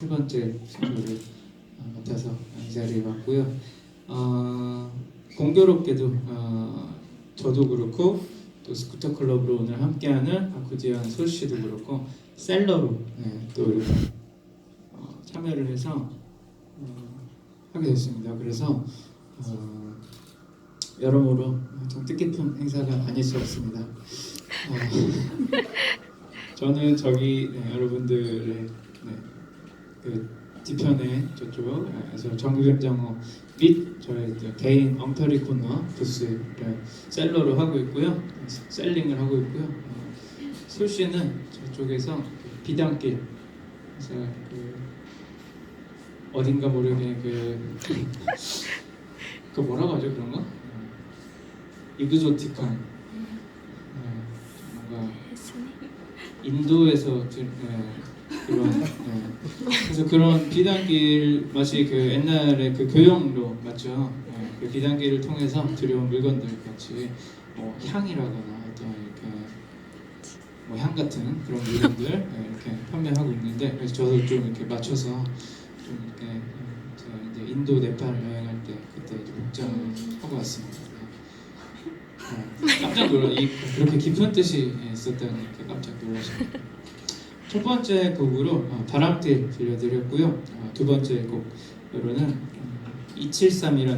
세 번째 선물을 어, 맡아서 이 자리에 왔고요. 어, 공교롭게도 어, 저도 그렇고 또 스쿠터 클럽으로 오늘 함께하는 박구지현 솔 씨도 그렇고 셀러로 네, 또 이렇게 어, 참여를 해서 어, 하게 됐습니다. 그래서 어, 여러모로 좀 뜻깊은 행사가 아닐 수 없습니다. 어, 저는 저기 네, 여러분들의 네, 그 뒤편에 저쪽에서 정규점장어 및 저의 개인 엉터리 코너 부스를 셀러로 하고 있고요. 셀링을 하고 있고요. 어, 솔 씨는 저쪽에서 비단길 그래서 그 어딘가 모르게 그, 그 뭐라고 하죠 그런 거? 이그조틱한 어, 뭔가 인도에서 들, 네, 그런 네. 그래서 그런 비단길 마치 그 옛날에 그 교영로 맞죠? 네, 그 비단길을 통해서 들여온 물건들 같이 뭐 향이라거나 어떤 이렇게 뭐 향 같은 그런 물건들 네, 이렇게 판매하고 있는데 그래서 저도 좀 이렇게 맞춰서 좀 이렇게 음, 제가 이제 인도 네팔 여행할 때 그때 이제 복장을 하고 왔습니다. 네, 깜짝 놀라 이 그렇게 깊은 뜻이 있었다니 이렇게 깜짝 놀라셨네요. 첫 번째 곡으로 어, 바람길 들려드렸고요. 어, 두 번째 곡으로는 273이라는